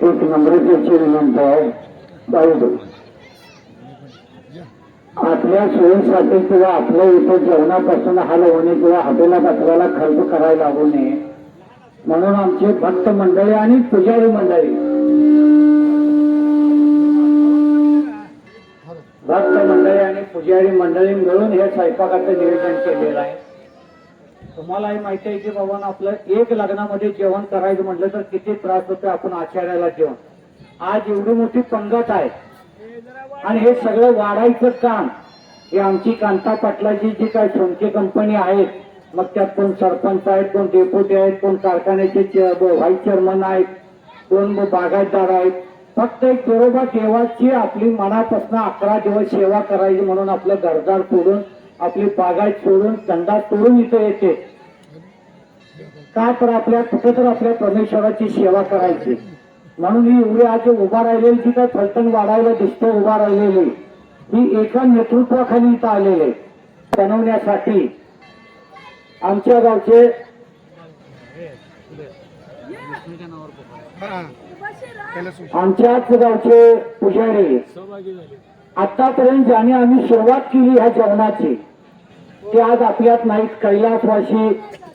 एक नम्रतेची विनंती आहे बाळू आपल्या सोयीसाठी किंवा आपल्या इथे जेवणापासून हाल होणे किंवा हॉटेला कचऱ्याला खर्च करायला लागू नये म्हणून आमचे भक्त मंडळी आणि पुजारी मंडळी भक्त मंडळी आणि पुजारी मंडळी मिळून हे स्वयंपाकाचं नियोजन केलेलं आहे तुम्हालाही माहिती आहे की बाबा आपलं एक लग्नामध्ये जेवण करायचं म्हटलं तर किती त्रास होतो आपण आचार्याला जेवण आज एवढी मोठी पंगत आहे. आणि हे सगळं वाढायचं काम हे आमची कांता पाटलाची जी काय ठोंके कंपनी आहेत मग त्यात कोण सरपंच आहेत कोण डेप्युटी आहेत कोण कारखान्याचे व्हाईस चेअरमन आहेत कोण ब- बागायतदार आहेत फक्त एक बरोबर देवाची आपली मनापासून अकरा दिवस सेवा करायची म्हणून आपलं घरदार सोडून आपली बागायत सोडून धंदा सोडून इथं येते. का तर आपल्या कुठे तर आपल्या परमेश्वराची सेवा करायची. म्हणून ही एवढी आज उभा राहिलेली जी काय फलटण वाढायला दिसते उभा राहिलेली ही एका नेतृत्वाखाली इथं आलेले बनवण्यासाठी. आमच्या गावचे आमच्याच गावचे पुजारी. आतापर्यंत ज्याने आम्ही सुरुवात केली ह्या जेवणाची ते आज आपल्यात नाहीत कैलासवासी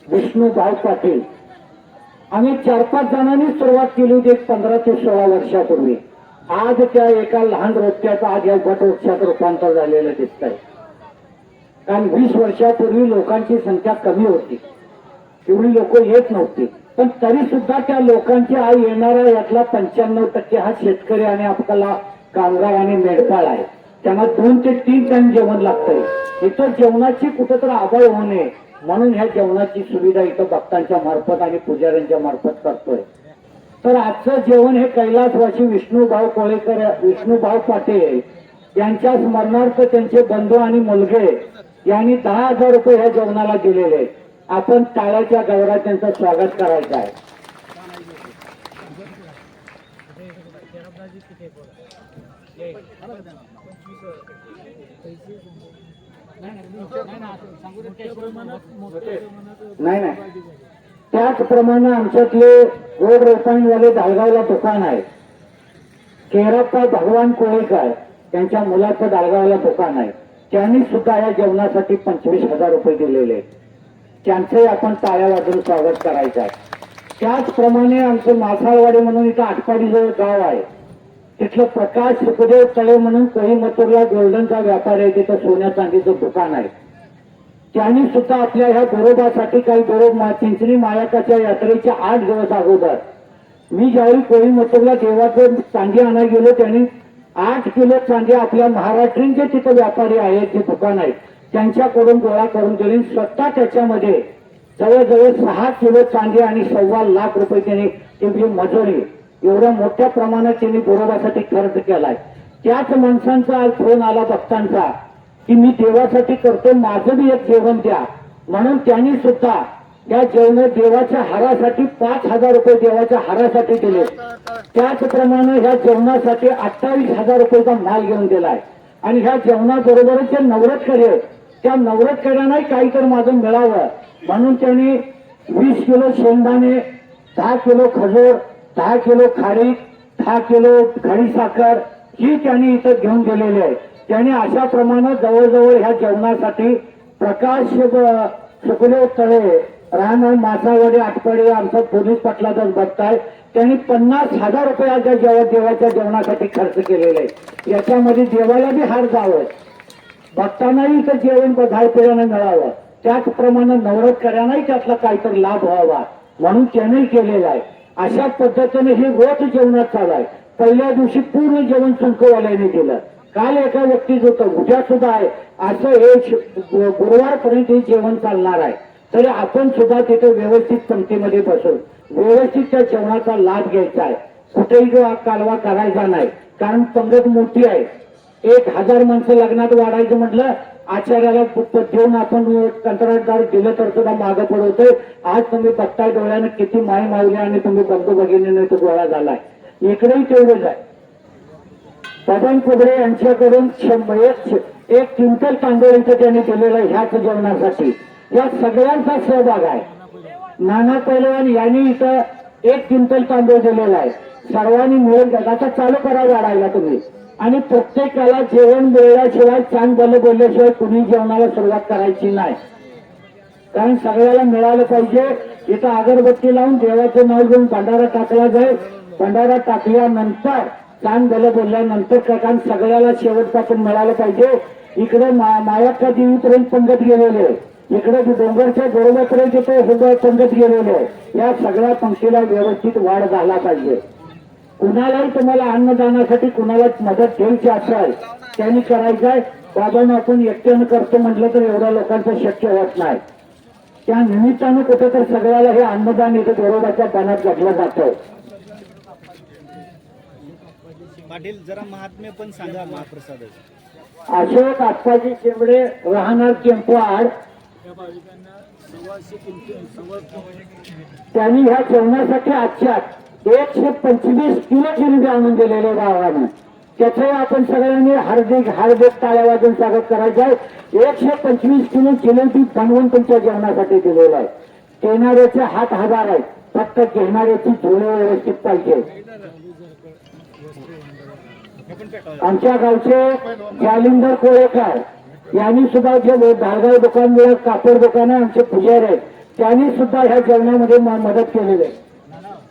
विष्णू भाऊ पाटील. आम्ही चार पाच जणांनी सुरुवात केली होती एक पंधरा ते सोळा वर्षापूर्वी. आज त्या एका लहान रोपट्याचं आज या गट वृक्षात रूपांतर झालेलं दिसत आहे कारण वीस वर्षापूर्वी लोकांची संख्या कमी होती. एवढी लोक येत नव्हती. पण तरी सुद्धा त्या लोकांची आई येणारा यातला पंच्याण्णव टक्के हा शेतकरी आणि आपल्याला कामगार आणि मेडकाळ आहे. त्यांना दोन ते तीन टाइम जेवण लागतंय इथं जेवणाची कुठंतरी आबळ होऊ नये म्हणून ह्या जेवणाची सुविधा इथं भक्तांच्या मार्फत आणि पुजाऱ्यांच्या मार्फत करतोय तर आजचं जेवण हे कैलासवासी विष्णूभाऊ कोळेकर विष्णूभाऊ पाटील यांच्या स्मरणार्थ त्यांचे बंधू आणि मुलगे यांनी दहा हजार रुपये ह्या जेवणाला दिलेले आहेत. आपण टाळ्याच्या गौरात त्यांचं स्वागत करायचं आहे नाही नाही. त्याचप्रमाणे आमच्यातले रोड रोपाईवाले दालगावला दुकान आहे. केरप्पा भगवान कोळेकर त्यांच्या मुलाचं दालगावला दुकान आहे. त्यांनी सुद्धा या जेवणासाठी पंचवीस हजार रुपये दिलेले आहेत. त्यांचंही आपण टाळ्या वाजून स्वागत करायचं आहे. त्याचप्रमाणे आमचं मासाळवाडी म्हणून इथं आटपाडीजवळ गाव आहे. तिथलं प्रकाश सुखदेव तळे म्हणून कोहिमतूरला गोल्डनचा व्यापार आहे तिथं सोन्या चांदीचं दुकान आहे. त्यांनी सुद्धा आपल्या ह्या गोरोबासाठी काही गरोब चिंचणी मायाकाच्या यात्रेच्या आठ दिवस अगोदर. मी ज्यावेळी कोळीमतूरला देवाचं चांदी आणायला गेलो त्यांनी आठ किलो चांदी आपल्या महाराष्ट्रीयन जे तिथं व्यापारी आहेत जे दुकान आहेत त्यांच्याकडून गोळा करून दिली स्वतः त्याच्यामध्ये जवळजवळ सहा किलो चांदी आणि सव्वा लाख रुपये त्यांनी त्यांची मजुरी एवढ्या मोठ्या प्रमाणात त्यांनी बरोबासाठी खर्च केलाय. त्याच माणसांचा आज फोन आला भक्तांचा की मी देवासाठी करतो माझं बी एक जेवण द्या. म्हणून त्यांनी सुद्धा या जेवण देवाच्या हारासाठी पाच हजार रुपये देवाच्या हारासाठी दिले. त्याचप्रमाणे ह्या जेवणासाठी अठ्ठावीस हजार रुपयेचा माल घेऊन दिलाय. आणि ह्या जेवणाबरोबरच जे नवरत आहेत त्या नवरतकऱ्यांनाही काहीतरी माझं मिळावं. म्हणून त्यांनी वीस किलो शेंगदाणे दहा किलो खजूर दहा किलो खारी दहा किलो खडी साखर ही त्यांनी इथं घेऊन गेलेली आहे. त्याने अशा प्रमाणे जवळजवळ ह्या जेवणासाठी प्रकाश ब- तळे राहणार मासावडी आटपडे आमचं पोलीस पाटलाचाच बघताय. त्यांनी पन्नास हजार रुपयाच्या जेव्हा देवाच्या जेवणासाठी खर्च केलेले आहे याच्यामध्ये देवाला बी हार जावं. भक्तांनाही इथं जेवण धायपेल्यानं मिळावं. त्याचप्रमाणे नवरतकऱ्यांनाही त्यातला काहीतरी लाभ व्हावा. म्हणून त्याने केलेला आहे. अशा पद्धतीने हे रोज जेवणात चालू आहे पहिल्या दिवशी पूर्ण जेवण चुंकवाल्याने दिलं काल एका व्यक्तीच होतं उद्या सुद्धा आहे. असं हे गुरुवारपर्यंत हे जेवण चालणार आहे. तरी आपण सुद्धा तिथे व्यवस्थित पंक्तीमध्ये बसून व्यवस्थित त्या जेवणाचा लाभ घ्यायचा आहे. कुठेही जो हा कालवा करायचा नाही. कारण पंगत मोठी आहे. एक हजार माणसं लग्नात वाढायचं म्हटलं आचार्याला ठेवून आपण कंत्राटदार दिलं तर सुद्धा मागं पडवतोय आज तुम्ही बघताय डोळ्यानं किती माय मावली आणि तुम्ही बंधू भगिनीने तो गोळा झालाय. इकडेही तेवढंच आहे. पवन कुबडे यांच्याकडून शंभर एक एक क्विंटल तांदूळ यांचं त्यांनी दिलेलं आहे ह्याच जेवणासाठी. या सगळ्यांचा सहभाग आहे. नाना पैलवान यांनी इथं एक क्विंटल तांदूळ दिलेला आहे. सर्वांनी मिळून आता चालू करा वाढायला तुम्ही. आणि प्रत्येकाला जेवण मिळल्याशिवाय चांग बोल बोलल्याशिवाय कुणी जेवणाला सुरुवात करायची नाही. कारण सगळ्याला मिळालं पाहिजे. इथं अगरबत्ती लावून देवाचं नाव घेऊन भंडारा टाकला जाईल भंडारा टाकल्यानंतर चांग बोल बोलल्यानंतर काय कारण सगळ्याला शेवटपासून मिळालं पाहिजे. इकडे मा- मायाक्का देवीपर्यंत पंगत गेलेले आहे. इकडे डोंगरच्या गोरबापर्यंत इथे हृदय पंगत गेलेले आहे. या सगळ्या पंक्तीला व्यवस्थित वाढ झाला पाहिजे. कुणालाही तुम्हाला अन्नदानासाठी कुणाला मदत घ्यायची असेल त्यांनी करायचं आहे. बाबांना आपण एकट्यानं करतो म्हटलं तर एवढ्या लोकांचं शक्य होत नाही. त्या निमित्तानं कुठं तर सगळ्याला हे अन्नदान इथं गौरवाच्या पाण्यात घातलं जातं पाटील जरा महात्म्य पण सांगा महाप्रसादाचं. अशोक आप्पाजी शेंबडे राहणार केंपवाड त्यांनी ह्या जेवणासाठी आजच्या एकशे पंचवीस किलो जिलेबी आणून दिलेले गावाने. त्याचे आपण सगळ्यांनी हार्दिक हार्दिक टाळ्या वाजून स्वागत करायचं आहे. एकशे पंचवीस किलो जिलेबी बनवून तुमच्या जेवणासाठी दिलेलं आहे. घेणाऱ्याचे हात हजार आहेत. फक्त घेणाऱ्याची धुळे व्यवस्थित पाहिजे. आमच्या गावचे जालिंदर कोळेकर यांनी सुद्धा जे धारगाव दुकान कापड दुकान आमचे पुजारी आहेत. त्यांनी सुद्धा ह्या जेवणामध्ये मदत केलेली आहे.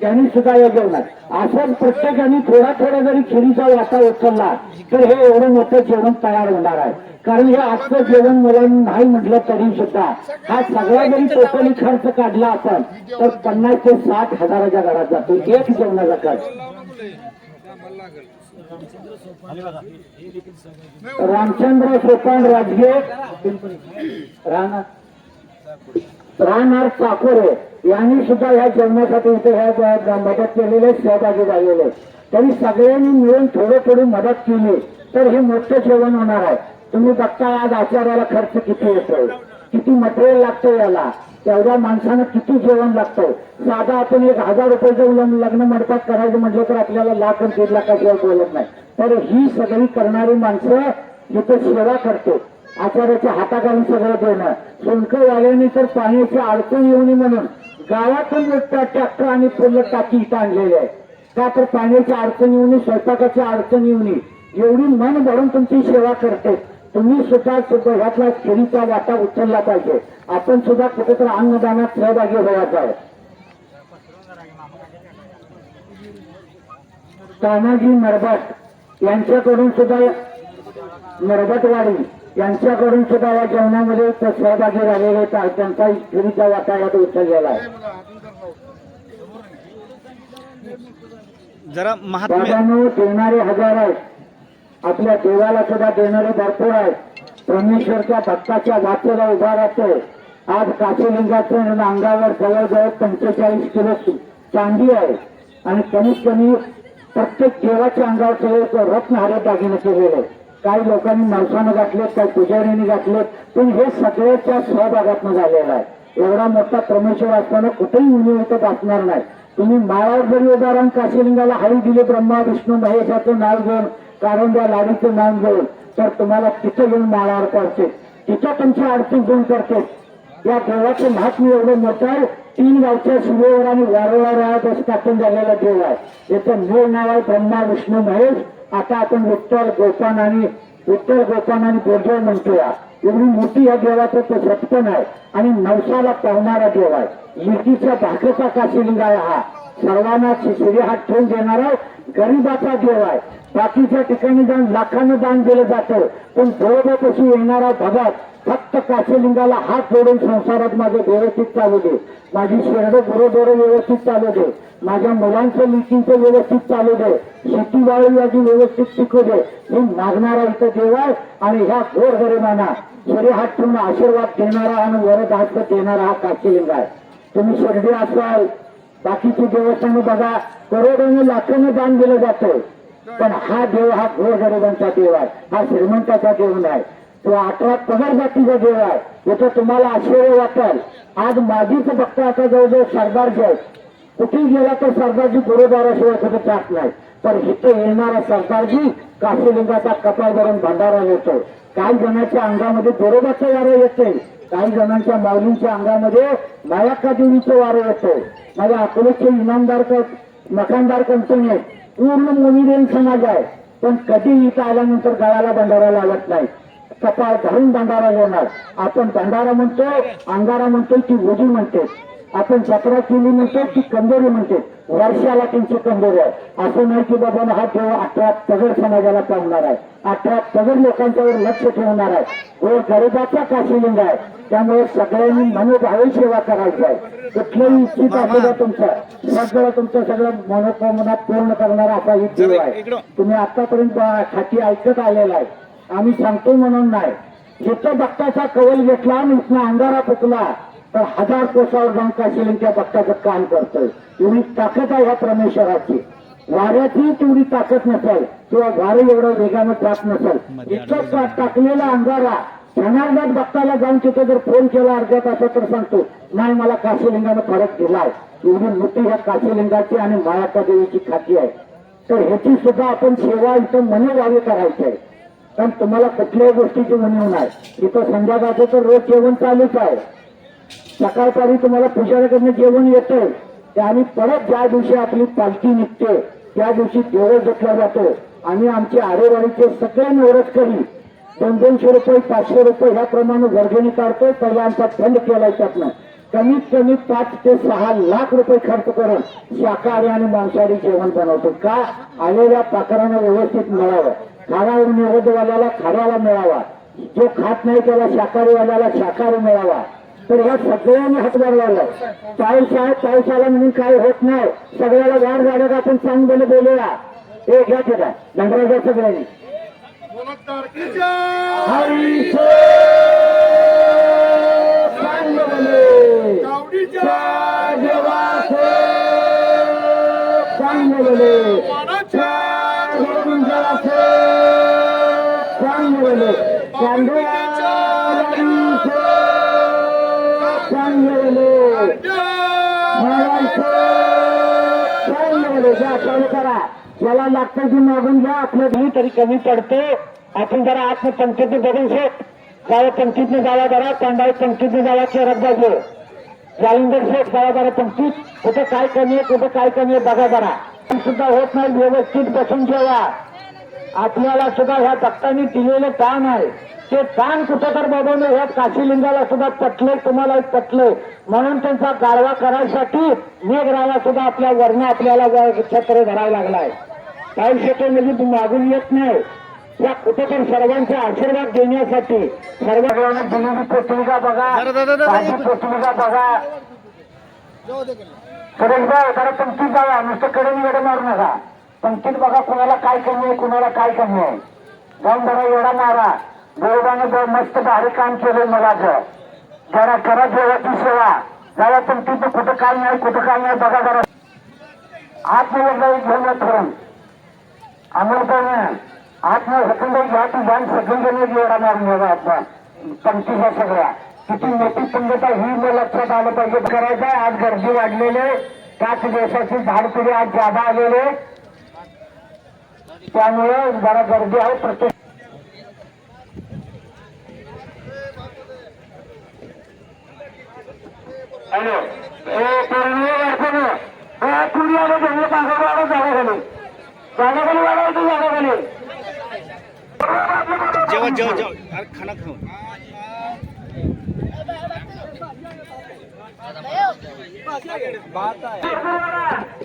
त्यांनी सुद्धा या जेवणात. असं प्रत्येकाने थोडा थोडा जरी खिरीचा वाटा उचलला तर हे एवढं मोठं जेवण तयार होणार आहे. कारण हे आजचं जेवण मुलांना नाही म्हटलं तरी सुद्धा हा सगळा जरी टोटली खर्च काढला आपण तर पन्नास ते साठ हजाराच्या घरात जातो. एक जेवणाचा खर्च. रामचंद्र सोपान राजगे राहणार चाकोरे यांनी सुद्धा ह्या जेवणासाठी इथे ह्या मदत केलेले सहभागी झालेले तरी त्यांनी सगळ्यांनी मिळून थोडी थोडी मदत केली तर हे मोठं जेवण होणार आहे. तुम्ही बघता आज आचार्याला खर्च किती येतो किती मटेरियल लागतं याला? तेवढ्या माणसानं किती जेवण लागतं? साधा आपण एक हजार रुपयाचं लग्न लग्न मंडपात करायचं म्हटलं तर आपल्याला लाख आणि दीड लाखाशिवाय बोलत नाही. तर ही सगळी करणारी माणसं जिथे सेवा करते आचार्याच्या हाताखालून सगळं देणं. आल्याने तर पाण्याची अडचण येऊ नये म्हणून गावातून ट्रॅक्टर आणि फुलं टाकी इथं आणलेले आहे. का तर पाण्याची अडचण येऊ नये स्वयंपाकाची अडचण येऊ नये. एवढी मन भरून तुमची सेवा करते. तुम्ही सुद्धा सुद्धा ह्यातला खेरीचा वाटा उचलला पाहिजे. आपण सुद्धा कुठेतरी अन्नदानात सहभागी व्हायचा आहे तानाजी नरबट यांच्याकडून सुद्धा नरबटवाडी यांच्याकडून सुद्धा या जेवणामध्ये सहभागी झालेले. त्यांचा खिरीचा वाटा यात उचललेला आहे. जरा महात्म्य बाबांनो देणारे हजार आहेत. आपल्या देवाला सुद्धा देणारे भरपूर आहेत. परमेश्वरच्या भक्ताच्या वाटेला उभा राहतो आज काशीलिंगाचं अंगावर जवळजवळ पंचेचाळीस किलो चांदी आहे. आणि कमीत कमी प्रत्येक देवाच्या अंगावर सगळे रत्नहारे दागिने केलेले काही लोकांनी माणसानं घातलेत काही पुजारीने घातलेत पण हे सगळ्याच्या सहभागातनं झालेलं आहे. एवढा मोठा परमेश्वर असताना कुठेही उणी होत असणार नाही. तुम्ही माळावर जरी उदाहरण काशीलिंगाला हरी दिली ब्रह्मा विष्णू महेशाचं नाव घेऊन कारण त्या लाडीचं नाव घेऊन तर तुम्हाला तिथं येऊन माळावर पडते. तिथं तुमची अडचण दूर करते. या देवाचं महात्म्य एवढं मोठं आहे तीन गावच्या शिवेवर आणि वारंवार स्थापन झालेला देव आहे. याचं मूळ नाव आहे ब्रह्मा विष्णू महेश. आता आपण उत्तर गोपान आणि उत्तर गोपान आणि बोर्जळ म्हणतो या एवढी मोठी या देवाचं ते झटकन आहे आणि नवसाला पावणारा देव आहे. लिखीच्या भाकरीचा काशीलिंग आहे हा. सर्वांना शिरी हात ठेवून देणारा गरीबाचा देव आहे. बाकीच्या ठिकाणी जाऊन लाखांना दान दिलं जातं. पण बरोबरपाशी येणारा भगत फक्त काशीलिंगाला हात जोडून संसारात माझे व्यवस्थित चालू दे. माझी शेरडं बरोबर व्यवस्थित चालू दे. माझ्या मुलांचं लिटींचं व्यवस्थित चालू दे. शेतीवाळी याची व्यवस्थित शिकू दे. हे मागणारा इथं देव आहे आणि ह्या घोर गरिबांना शिरी हात ठेवून आशीर्वाद देणारा आणि वरद हात देणारा हा काशीलिंग आहे. तुम्ही शेरडी असाल बाकीची देवस्थानं बघा करोडोने लाखांनी दान दिलं जातं. पण हा देव हा गोरगरिबांचा देव आहे. हा श्रीमंताचा देव नाही. तो अठरा पगार जातीचा देव आहे. याचं तुम्हाला आश्चर्य वाटेल. आज माझीच बघता आता जवळजवळ सरदारजी आहेत कुठे गेला तर सरदारजी गुरुद्वाराशिवाय कुठे जात नाही. तर इथे येणारा सरदारजी काशीलिंगाचा कपाळ भरून भंडारा येतो काही जणांच्या अंगामध्ये बरोबाचं वारं येते. काही जणांच्या माऊलींच्या अंगामध्ये मायाक्का देवीचं वारं येतो. माझ्या अकोलेचे इनामदार मकानदार कंपनी आहेत? पूर्ण मोमिडियन समाज आहे. पण कधी इथं आल्यानंतर गळाला भंडारा लागत नाही. कपाळ धरून भंडारा घेणार आपण भंडारा म्हणतो अंगारा म्हणतो ती वजू म्हणते. आपण जत्रा केली म्हणतो ती कंदोरी म्हणते. वर्षाला त्यांची कंदोरी आहे. असं नाही की बाबा हा देव अठरा तगड समाजाला पावणार आहे. अठरा तगड लोकांच्यावर लक्ष ठेवणार आहे. तो गरिबाचा काशीलिंग आहे. त्यामुळे सगळ्यांनी मनोभावे सेवा करायची आहे. कुठलंही इच्छित असू द्या तुमचं सगळं तुमचं सगळं मनोकामना पूर्ण करणारा असा ही देव आहे. तुम्ही आतापर्यंत खाती ऐकत आलेला आहे. आम्ही सांगतो म्हणून नाही. जिथं बक्ताचा कवल घेतला आणि इथनं अंगारा फुकला तर हजार कोसावर जाऊन काशीलिंग त्या बक्ताचं काम करतोय. एवढी ताकद आहे ह्या परमेश्वराची. वाऱ्याची तेवढी ताकद नसेल किंवा वारं एवढं वेगानं जात नसेल. इतकं टाकलेला अंगारा जनार्दन भक्ताला जाऊन तिथे जर फोन केला अर्ध्या तासात तर सांगतो नाही मला काशीलिंगानं फरक दिलाय. एवढी मोठी ह्या काशीलिंगाची आणि मायाका देवीची खाती आहे. तर ह्याची सुद्धा आपण सेवा इथं मनोभावे करायची आहे. कारण तुम्हाला कुठल्याही गोष्टीची उणीव नाही इथं संध्याकाळचं तर रोज जेवण चालूच आहे. सकाळपारी तुम्हाला पुजाऱ्याकडनं जेवण येतं आणि परत ज्या दिवशी आपली पालखी निघते त्या दिवशी देवळ घेतला जातो. आणि आमचे आरेवाडीचे सगळे करी दोन दोनशे रुपये पाचशे रुपये ह्याप्रमाणे वर्गणी काढतोय पहिला आमचा फंड केलाय त्यातनं. कमीत कमी पाच ते सहा लाख रुपये खर्च करून शाकाहारी आणि मांसाहारी जेवण बनवतो. का? आलेल्या पाकरांना व्यवस्थित मिळावं. खारा निवेदवाल्याला खाऱ्याला मिळावा. जो खात नाही त्याला शाकाहारीवाल्याला शाकाहारी मिळावा. तर ह्या सगळ्यांनी हातभार लावला चाळीस आहे चाळीस आला म्हणून काय होत नाही. सगळ्याला वाढ झालं का आपण चांगलं बोलूया. हे घ्या तिला धनराजा सगळ्यांनी. हरीशे चांगले घ्या करा ज्याला लागतं की मागून घ्या आपलं घरी तरी कमी पडते आपण जरा आत्म पंक्तीत बघून शेत जावा पंक्तीतनं जावा जरा पांडाई पंक्तीतनं जावा चेरत बाजू जालिंदर शेठ जावा जरा पंक्तीत कुठं काय कमी आहे कुठं काय कमी आहे बघा जरा सुद्धा होत नाही व्यवस्थित बसून ठेवा आपल्याला सुद्धा ह्या भक्तांनी दिलेलं काम आहे. ते काम कुठं तर बाबांनो ह्या काशीलिंगाला सुद्धा पटलंय तुम्हाला पटलंय म्हणून त्यांचा गारवा करायसाठी मेघराला सुद्धा आपल्या वर्ण आपल्याला छत्र धरायला लागलाय. काही क्षेत्र म्हणजे मागून येत नाही. या कुठे तर सर्वांचा आशीर्वाद देण्यासाठी सर्व दिलेली पत्रिका बघा. एक- पत्रिका बघा. कडेच बघा जरा पंक्तीत जावा नुसतं कडे एवढं मारू नका. पंक्तीत बघा कुणाला काय कमी आहे कुणाला काय कमी आहे. जाऊन जरा एवढा मारा गोरबाने जर मस्त भारी काम केलंय मगाचं. जरा करा देवाची सेवा. जरा पंक्तीत कुठं काय नाही कुठं काय नाही बघा जरा. आत्मविश्वास घेऊन ठरून अमृताने आत्म हुकुंड घ्या तू जाण सगळीजण एवढा मारून घ्या आत्मा पंक्तीच्या सगळ्या. किती मोठी पंगत ही मग लक्षात आलं पाहिजे. करायचं आज गर्दी वाढलेली त्याच पाच दिवसाची झाड पिढी आज जादा आलेले त्यामुळे जरा गर्दी आहे प्रत्येक हॅलो ए पूर्वी वाढतो ना पूर्वी आलं जंगल पांघर वाढव जागा खाली जागा खाली वाढवायचं जागा खाली जेव्हा जेव्हा जेव्हा अरे खाना खाऊ वरच्याने भरपूर वाढा. एक एक मिनिट ए, तुम्ही आहे,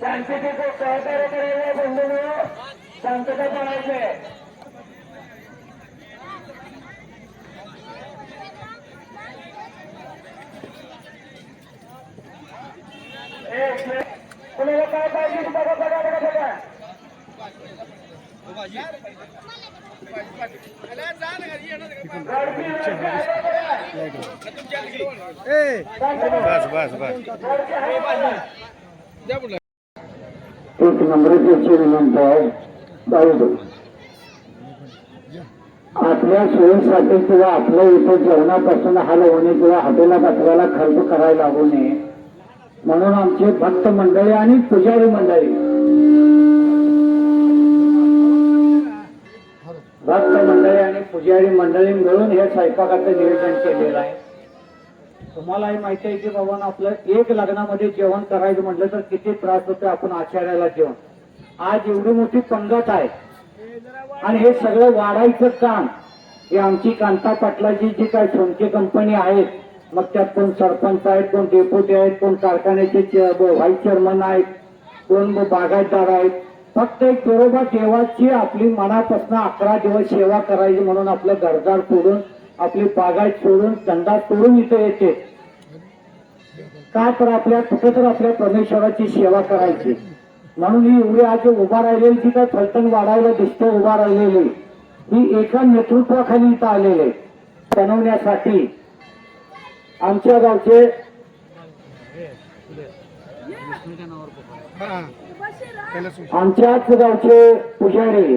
शांततेचं सहकार्य करायला बंधू शांतता कुणाला काय पाहिजे ते बघा बघा बघा बघा. बस बस बस एक नम्रतेची विनंती आहे बाळू आपल्या सोयीसाठी किंवा आपल्या इथे जेवणापासून हलवणे किंवा हॉटेला पाठवायला खर्च करायला लागू नये. म्हणून आमचे भक्त मंडळी आणि पुजारी मंडळी भक्त मंडळी आणि पुजारी मंडळी मिळून हे स्वयंपाकाचं नियोजन केलेलं आहे. तुम्हालाही माहिती आहे की बाबा आपलं एक लग्नामध्ये जेवण करायचं म्हटलं तर किती त्रास होतो आपण आचार्याला जेवण आज एवढी मोठी पंगत आहे. आणि हे सगळं वाढायचं काम हे आमची कांता पाटलाची जी काय सोनके कंपनी आहेत मग त्यात कोण सरपंच आहेत कोण डेप्युटी आहेत कोण कारखान्याचे व्हाईस चेअरमन आहेत कोण बागायतदार आहेत फक्त एक तुरोबा देवाची आपली मनापासून अकरा दिवस सेवा करायची म्हणून आपलं घरदार सोडून आपली बागायत सोडून चंदा सोडून इथं येते. का तर आपल्या कुठे तर आपल्या परमेश्वराची सेवा करायची. म्हणून ही एवढी आज उभा राहिलेली ती काय फलटण वाढायला दिसते उभा राहिलेली ही एका नेतृत्वाखाली इथं आलेले बनवण्यासाठी. आमच्या गावचे आमच्याच गावचे पुजारी.